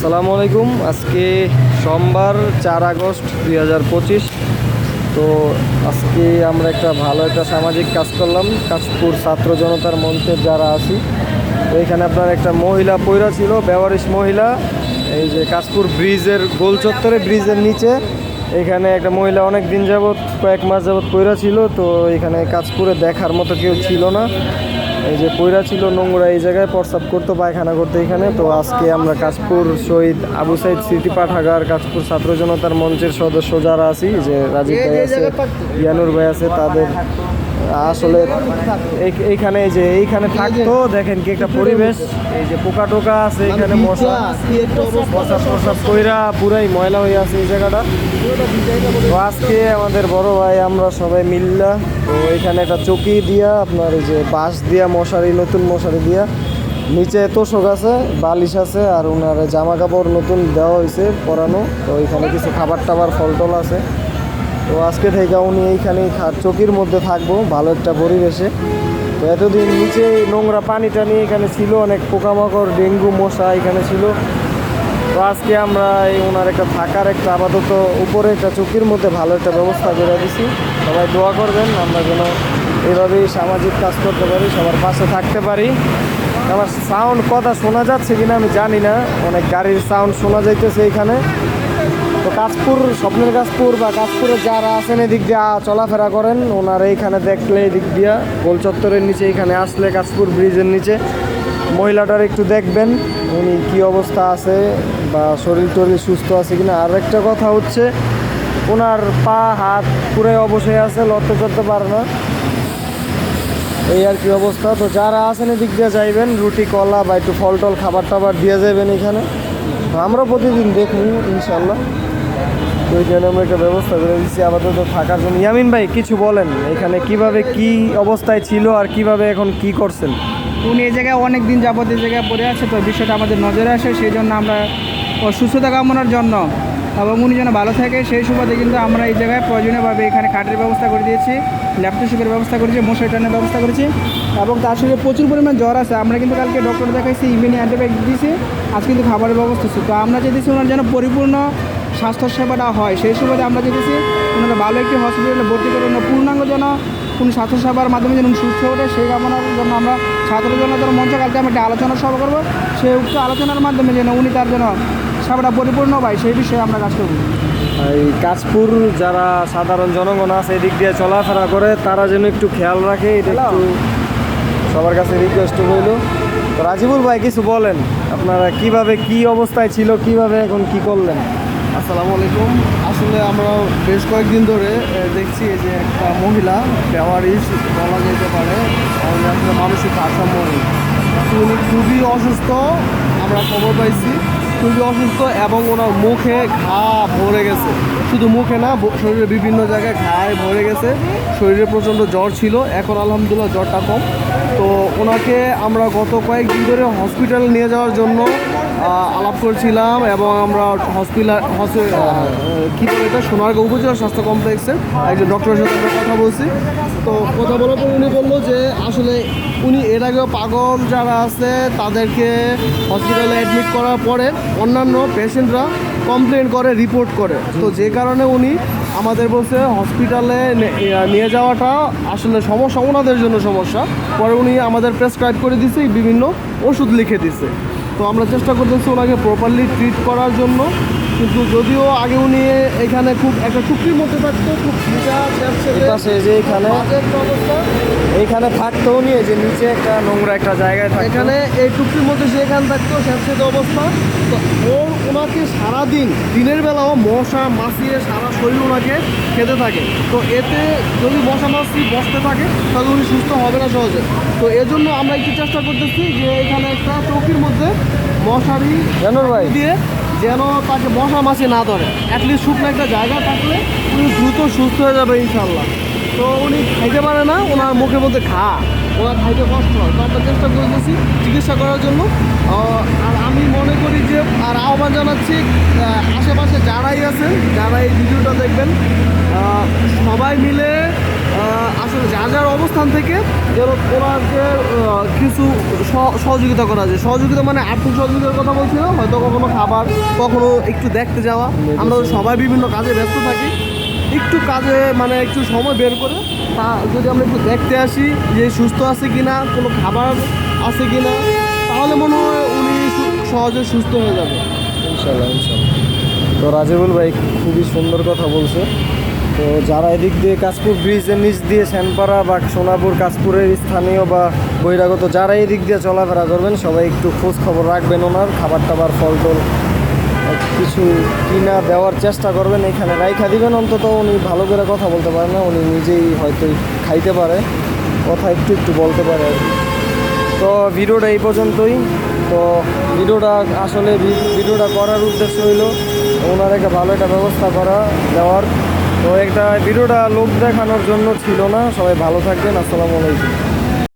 আসসালামু আলাইকুম। আজকে সোমবার, চার আগস্ট দুই হাজার পঁচিশ। তো আজকে আমরা একটা ভালো একটা সামাজিক কাজ করলাম, কাশপুর ছাত্র জনতার মঞ্চের যারা আছি। তো এখানে আপনার একটা মহিলা পৈরা ছিল, বেওয়ারিশ মহিলা। এই যে কাশপুর ব্রিজের গোল চত্বরে ব্রিজের নিচে। এখানে একটা মহিলা অনেক দিন যাবৎ, কয়েক মাস যাবৎ পৈরা ছিল। তো এখানে কাশপুরে দেখার মতো কেউ ছিল না। এই যে পৈরা ছিল নোংরা এই জায়গায় প্রস্রাব করতো পায়খানা করতে এখানে। তো আজকে আমরা কাশপুর শহীদ আবু সাইদ স্মৃতি পাঠাগার, কাশপুর ছাত্র জনতার মঞ্চের সদস্য যারা আছি, যে রাজীব ভাই আছে, ইয়ানুর ভাই আছে, তাদের আসলে এই- এইখানে যে এইখানে থাকতো দেখেন কি একটা পরিবেশ। এই যে পোকা টোকা আছে এখানে মশা প্রসাব প্রসাব কইরা পুরাই ময়লা হয়ে আছে এই জায়গাটা। তো আজকে আমাদের বড় ভাই আমরা সবাই মিললা তো এখানে একটা চকি দিয়া আপনার এই যে বাঁশ দিয়া মশারি নতুন মশারি দিয়া নিচে তোষক আছে বালিশ আছে আর ওনার জামা কাপড় নতুন দেওয়া হয়েছে পরানো। তো এখানে কিছু খাবার টাবার ফল টল আছে। তো আজকে থেকে উনি এইখানেই চকির মধ্যে থাকব, ভালো একটা পরিবেশে। তো এতদিন নিচে নোংরা পানি টানি এখানে ছিল, অনেক পোকামাকড়, ডেঙ্গু, মশা এখানে ছিল। তো আজকে আমরা এই ওনার একটা থাকার একটা আপাতত উপরে একটা চকির মধ্যে ভালো একটা ব্যবস্থা করে দিছি। সবাই দোয়া করবেন, আমরা যেন এভাবেই সামাজিক কাজ করতে পারি, সবার পাশে থাকতে পারি। আমার সাউন্ড কথা শোনা যাচ্ছে কিনা আমি জানি না, অনেক গাড়ির সাউন্ড শোনা যাইতেছে এখানে। তো কাশপুর স্বপ্নের কাশপুর বা কাশপুরে যারা আছেন এদিক দিয়ে চলাফেরা করেন, ওনারা এইখানে দেখলে এদিক দিয়া গোল চত্বরের নিচে এখানে আসলে কাশপুর ব্রিজের নিচে। মহিলাটার একটু দেখবেন, উনি কি অবস্থা আছে বা শরীর টরীর সুস্থ আছে কিনা। আর একটা কথা হচ্ছে, ওনার পা, হাত পুরো অবশ্যই আছে, লড়তে চড়তে পারে না। এই আর কি অবস্থা। তো যারা আছেন এদিক দিয়ে যাইবেন, রুটি, কলা বা একটু ফল টল খাবার টাবার দিয়ে যাবেন এখানে। আমরা প্রতিদিন দেখুন ইনশাল্লাহ। তো ওই জন্য আমরা একটা ব্যবস্থা করে দিচ্ছি। আপাতত থাকার জন্য। ইয়ামিন ভাই, কিছু বলেন, এখানে কীভাবে কি অবস্থায় ছিল আর কীভাবে এখন কি করছেন? উনি এই জায়গায় অনেক দিন যাবত এই জায়গায় পড়ে আছে, তো বিষয়টা আমাদের নজরে আসে, সেই জন্য আমরা সুস্থতা কামনার জন্য এবং উনি যেন ভালো থাকে, সেই সুবাদে কিন্তু আমরা এই জায়গায় প্রয়োজনীয়ভাবে এখানে খাটের ব্যবস্থা করে দিয়েছি। ল্যাপটপের ব্যবস্থা করেছে, মশারি টানের ব্যবস্থা করেছে, এবং তার সঙ্গে প্রচুর পরিমাণ জ্বর আছে। আমরা কিন্তু কালকে ডক্টর দেখাইছি ইমিউনি অ্যান্টিবায়োটিক দিয়েছি আজ কিন্তু খাবারের ব্যবস্থা আছে তো আমরা চাইতেছি ওনার যেন পরিপূর্ণ স্বাস্থ্যসেবাটা হয়। সেই সুবাদে আমরা চাইতেছি ওনাকে ভালো একটি হসপিটালে ভর্তি করে পূর্ণাঙ্গ যেন উনি স্বাস্থ্যসেবার মাধ্যমে যেন সুস্থ ওঠে, সেই কামনার জন্য আমরা ছাত্র জনতার মঞ্চে কালকে আমরা একটা আলোচনা সভা করব। সেই উক্ত আলোচনার মাধ্যমে যেন উনি তার যেন সেবাটা পরিপূর্ণ পায় সেই বিষয়ে আমরা কাজ করব। এই কাশপুর যারা সাধারণ জনগণ আছে এদিক দিয়ে চলাফেরা করে তারা যেন একটু খেয়াল রাখে এটা একটু সবার কাছে রিকোয়েস্ট রইল। তো রাজিবুল ভাই কিছু বলেন আপনারা কীভাবে কি অবস্থায় ছিল কীভাবে এখন কি করলেন? আসসালামু আলাইকুম। আসলে আমরা বেশ কয়েকদিন ধরে দেখছি এই যে একটা মহিলা বেওয়ারিশ বলা যেতে পারে আসলে মানসিক ভারসাম্য নেই। তো উনি খুবই অসুস্থ আমরা খবর পাইছি। খুবই অসুস্থ এবং ওনার মুখে ঘা ভরে গেছে। শুধু মুখে না শরীরে শরীরের বিভিন্ন জায়গায় ঘায়ে ভরে গেছে। শরীরে প্রচণ্ড জ্বর ছিল। এখন আলহামদুলিল্লাহ জ্বরটা কম। তো ওনাকে আমরা গত কয়েকদিন ধরে হসপিটাল নিয়ে যাওয়ার জন্য আলাপ করছিলাম এবং আমরা হসপিটাল কী বলে এটা? সোনারগাঁও উপজেলা স্বাস্থ্য কমপ্লেক্সে একজন ডক্টরের সাথে আমরা কথা বলছি। তো কথা বলার পর উনি বলল যে আসলে উনি এর আগেও পাগল যারা আছে, তাদেরকে হসপিটালে অ্যাডমিট করার পরে অন্যান্য পেশেন্টরা কমপ্লেন করে রিপোর্ট করে। তো যে কারণে উনি আমাদের বলছে হসপিটালে নিয়ে যাওয়াটা আসলে সমস্যা, ওনাদের জন্য সমস্যা। পরে উনি আমাদের প্রেসক্রাইব করে দিছে, বিভিন্ন ওষুধ লিখে দিছে। তো আমরা চেষ্টা করতেছি ওনাকে প্রপারলি ট্রিট করার জন্য। কিন্তু যদিও আগে উনি এখানে খুব একটা চুক্তির মধ্যে থাকতো খুব পাশে যে এখানে এইখানে থাকতো নিয়ে যে নিচে একটা নোংরা একটা জায়গায় থাকে এখানে এই চুক্তির মধ্যে সে এখানে থাকতো স্যাঁতস্যাঁতে অবস্থা। তো ওনাকে সারাদিন দিনের বেলাও মশা মাছিয়ে সারা শরীর ওনাকে খেতে থাকে। তো এতে যদি মশা মাছি বসতে থাকে তাহলে উনি সুস্থ হবে না সহজে। তো এজন্য আমরা একটু চেষ্টা করতেছি যে এখানে একটা চৌকির মধ্যে মশারি দিয়ে যেন তাকে মশা মাছি না ধরে। অ্যাটলিস্ট শুকনো একটা জায়গা থাকলে উনি দ্রুত সুস্থ হয়ে যাবে ইনশাল্লাহ তো উনি খাইতে পারে না ওনার মুখের মধ্যে ঘা। ওনার খাইতে কষ্ট হয়। তো আমরা চেষ্টা করতেছি চিকিৎসা করার জন্য। আর আমি মনে করি যে, আর আহ্বান জানাচ্ছি আশেপাশে যারাই আছেন যারা এই ভিডিওটা দেখবেন সবাই মিলে আসলে যার যার অবস্থান থেকে যেন ওনাকে কিছু সহ- সহযোগিতা করা যায়। সহযোগিতা মানে আর্থিক সহযোগিতার কথা বলছি না হয়তো কখনো খাবার, কখনো একটু দেখতে যাওয়া। আমরা সবাই বিভিন্ন কাজে ব্যস্ত থাকি। একটু কাজে মানে একটু সময় বের করে, তা যদি আমরা একটু দেখতে আসি যে সুস্থ আছে কিনা, কোনো খাবার আছে কিনা, তাহলে মনে হয় উনি সহজে সুস্থ হয়ে যাবে। ইনশাল্লাহ ইনশাল্লাহ তো রাজিবুল ভাই খুবই সুন্দর কথা বলছে। তো যারা এদিক দিয়ে কাশপুর ব্রিজের নিচ দিয়ে শ্যানপাড়া বা সোনাপুর কাশপুরের স্থানীয় বা বহিরাগত যারা এদিক দিয়ে চলাফেরা করবেন, সবাই একটু খোঁজ খবর রাখবেন ওনার খাবার টাবার ফল টল কিছু কিনা দেওয়ার চেষ্টা করবেন এখানে। রাইখা দিবেন অন্তত, উনি ভালো করে কথা বলতে পারে না, উনি নিজেই হয়তো খাইতে পারে। কথা একটু একটু বলতে পারে আর তো ভিডিওটা এই পর্যন্তই। তো ভিডিওটা আসলে ভিডিওটা করার উদ্দেশ্য হইল ওনার একটা ভালো একটা ব্যবস্থা করা, দেওয়ার। তো একটা ভিডিওটা লোক দেখানোর জন্য ছিল না। সবাই ভালো থাকবেন। আসসালামু আলাইকুম।